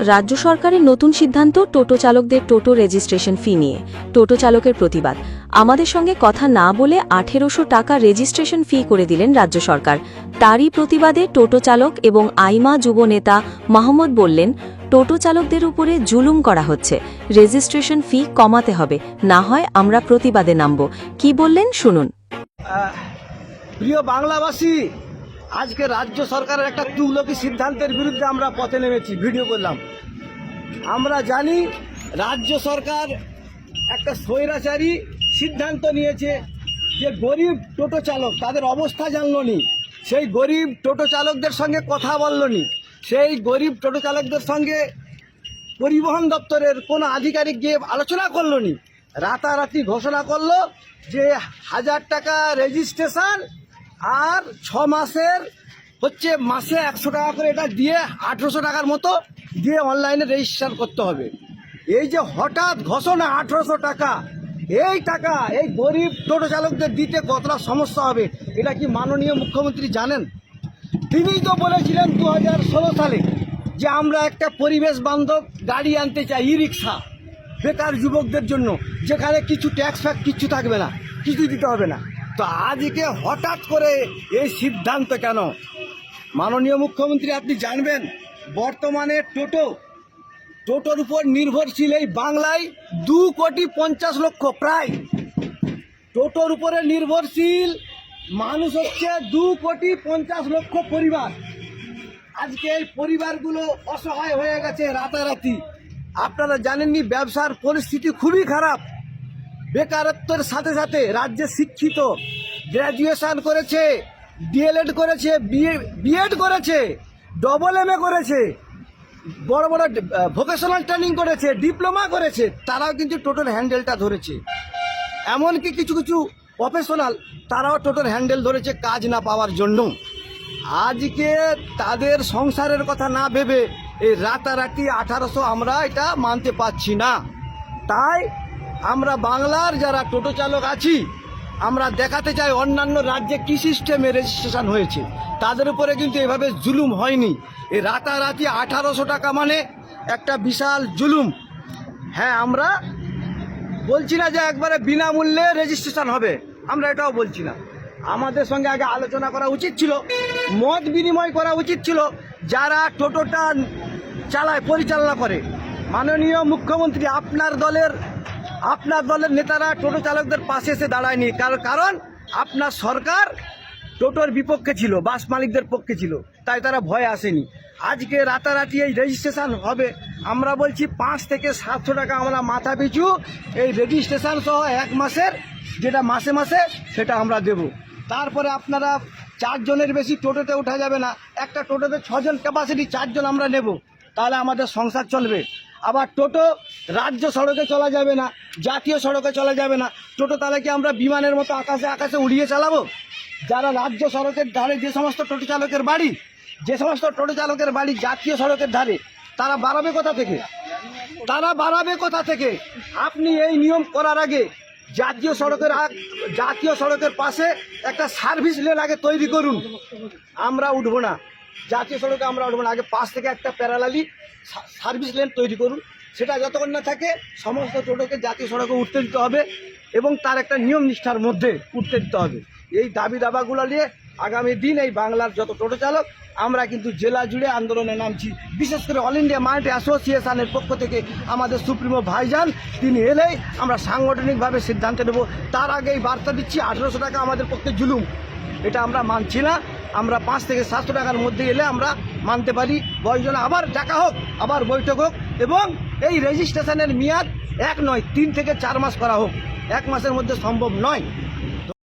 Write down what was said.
রাজ্য সরকারের নতুন সিদ্ধান্ত টোটো চালকদের টোটো রেজিস্ট্রেশন ফি নিয়ে। টোটো চালকের প্রতিবাদ। আমাদের সঙ্গে কথা না বলে আঠেরোশো টাকা রেজিস্ট্রেশন ফি করে দিলেন রাজ্য সরকার। তারই প্রতিবাদে টোটো চালক এবং আইমা যুব নেতা মাহমুদ বললেন, টোটো চালকদের উপরে জুলুম করা হচ্ছে। রেজিস্ট্রেশন ফি কমাতে হবে। না হয় আমরা প্রতিবাদে নামব। কি বললেন? শুনুন। প্রিয় বাংলাবাসী আজকে রাজ্য সরকারের একটা তুগলকি সিদ্ধান্তের বিরুদ্ধে আমরা পথে নেমেছি, ভিডিও করলাম। আমরা জানি রাজ্য সরকার একটা স্বৈরাচারী সিদ্ধান্ত নিয়েছে যে গরিব টোটো চালক, তাদের অবস্থা জানলো নি সেই গরিব টোটো চালকদের সঙ্গে কথা বলল নি সেই গরিব টোটো চালকদের সঙ্গে পরিবহন দপ্তরের কোনো আধিকারিক গিয়ে আলোচনা করল নি রাতারাতি ঘোষণা করল যে হাজার টাকা রেজিস্ট্রেশন আর ছ মাসের হচ্ছে মাসে একশো টাকা করে এটা দিয়ে আঠেরোশো টাকার মতো দিয়ে অনলাইনে রেজিস্ট্রেশন করতে হবে। এই যে হঠাৎ ঘোষণা আঠেরোশো টাকা, এই টাকা, এই গরিব টোটো চালকদের দিতে কতটা সমস্যা হবে, এটা কি মাননীয় মুখ্যমন্ত্রী জানেন? তিনিই তো বলেছিলেন দু হাজার ষোলো সালে যে আমরা একটা পরিবেশ বান্ধব গাড়ি আনতে চাই ই রিক্সা বেকার যুবকদের জন্য, যেখানে কিছু ট্যাক্স ফ্যাক্স কিচ্ছু থাকবে না, কিছু দিতে হবে না। তো আজকে হঠাৎ করে এই সিদ্ধান্ত কেন? মাননীয় মুখ্যমন্ত্রী, আপনি জানবেন, বর্তমানে টোটো, টোটোর উপর নির্ভরশীল এই বাংলায় দু কোটি পঞ্চাশ লক্ষ প্রায়। টোটোর উপরে নির্ভরশীল মানুষ হচ্ছে দু কোটি পঞ্চাশ লক্ষ পরিবার। আজকে এই পরিবারগুলো অসহায় হয়ে গেছে রাতারাতি। আপনারা জানেননি, ব্যবসার পরিস্থিতি খুবই খারাপ। বেকারত্বের সাথে সাথে রাজ্যে শিক্ষিত গ্র্যাজুয়েশান করেছে ডিএলএড করেছে বিএ বিএড করেছে ডবল এম করেছে, বড় বড় ভোকেশনাল ট্রেনিং করেছে ডিপ্লোমা করেছে, তারাও কিন্তু টোটাল হ্যান্ডেলটা ধরেছে। এমনকি কিছু কিছু প্রফেশনাল তারাও টোটাল হ্যান্ডেল ধরেছে কাজ না পাওয়ার জন্য। আজকে তাদের সংসারের কথা না ভেবে এই রাতারাতি আঠারোশো আমরা এটা মানতে পারছি না। তাই আমরা বাংলার যারা টোটো চালক আছি, আমরা দেখাতে চাই অন্যান্য রাজ্যে কি সিস্টেমে রেজিস্ট্রেশন হয়েছে। তাদের উপরে কিন্তু এভাবে জুলুম হয়নি। এই রাতারাতি আঠারোশো টাকা মানে একটা বিশাল জুলুম। হ্যাঁ আমরা বলছি না যে একবারে বিনামূল্যে রেজিস্ট্রেশন হবে। আমরা এটাও বলছি না। আমাদের সঙ্গে আগে আলোচনা করা উচিত ছিল, মত বিনিময় করা উচিত ছিল, যারা টোটোটা চালায়, পরিচালনা করে। মাননীয় মুখ্যমন্ত্রী, আপনার দলের আপনার দলের নেতারা টোটো চালকদের পাশে এসে দাঁড়ায়নি। কার- কারণ আপনার সরকার টোটোর বিপক্ষে ছিল, বাস মালিকদের পক্ষে ছিল, তাই তারা ভয় আসেনি। আজকে রাতারাতি এই রেজিস্ট্রেশন হবে। আমরা বলছি পাঁচ থেকে সাতশো টাকা আমরা মাথা পিছু, এই রেজিস্ট্রেশন সহ এক মাসের যেটা মাসে মাসে সেটা আমরা দেব। তারপরে আপনারা চারজনের বেশি টোটোতে ওঠা যাবে না। একটা টোটোতে ছজন ক্যাপাসিটি চারজন আমরা নেব। তাহলে আমাদের সংসার চলবে। আবার টোটো রাজ্য সড়কে চলা যাবে না, জাতীয় সড়কে চলা যাবে না। টোটো তাহলে আমরা বিমানের মতো আকাশে আকাশে উড়িয়ে চালাবো? যারা রাজ্য সড়কের ধারে যে সমস্ত টোটো চালকের বাড়ি, যে সমস্ত টোটো চালকের বাড়ি জাতীয় সড়কের ধারে, তারা বাড়াবে কোথা থেকে? তারা বাড়াবে কোথা থেকে? আপনি এই নিয়ম করার আগে জাতীয় সড়কের জাতীয় সড়কের পাশে একটা সার্ভিস লেন আগে তৈরি করুন। আমরা উঠবো না। জাতীয় সড়কে আমরা উঠবো না। আগে পাশ থেকে একটা প্যারালালি সার্ভিস লেন তৈরি করুন। সেটা যতক্ষণ না থাকে সমস্ত টোটোকে জাতীয় সড়কে উঠতে দিতে হবে এবং তার একটা নিয়ম নিষ্ঠার মধ্যে উঠতে দিতে হবে। এই দাবি দাবাগুলো নিয়ে আগামী দিন এই বাংলার যত টোটো চালক, আমরা কিন্তু জেলা জুড়ে আন্দোলনে নামছি। বিশেষ করে অল ইন্ডিয়া মার্ট অ্যাসোসিয়েশনের পক্ষ থেকে আমাদের সুপ্রিমো ভাইজান, তিনি এলেই আমরা সাংগঠনিকভাবে সিদ্ধান্ত নেব। তার আগে এই বার্তা দিচ্ছি, আঠেরোশো টাকা আমাদের পক্ষে জুলুম। এটা আমরা মানছি না। আমরা পাঁচ থেকে সাতশো টাকার মধ্যে এলে আমরা মানতে পারি, বয়সজন আবার ডাকা হোক, আবার বৈঠক হোক এবং এই রেজিস্ট্রেশনের মেয়াদ এক নয়, তিন থেকে চার মাস করা হোক। এক মাসের মধ্যে সম্ভব নয়।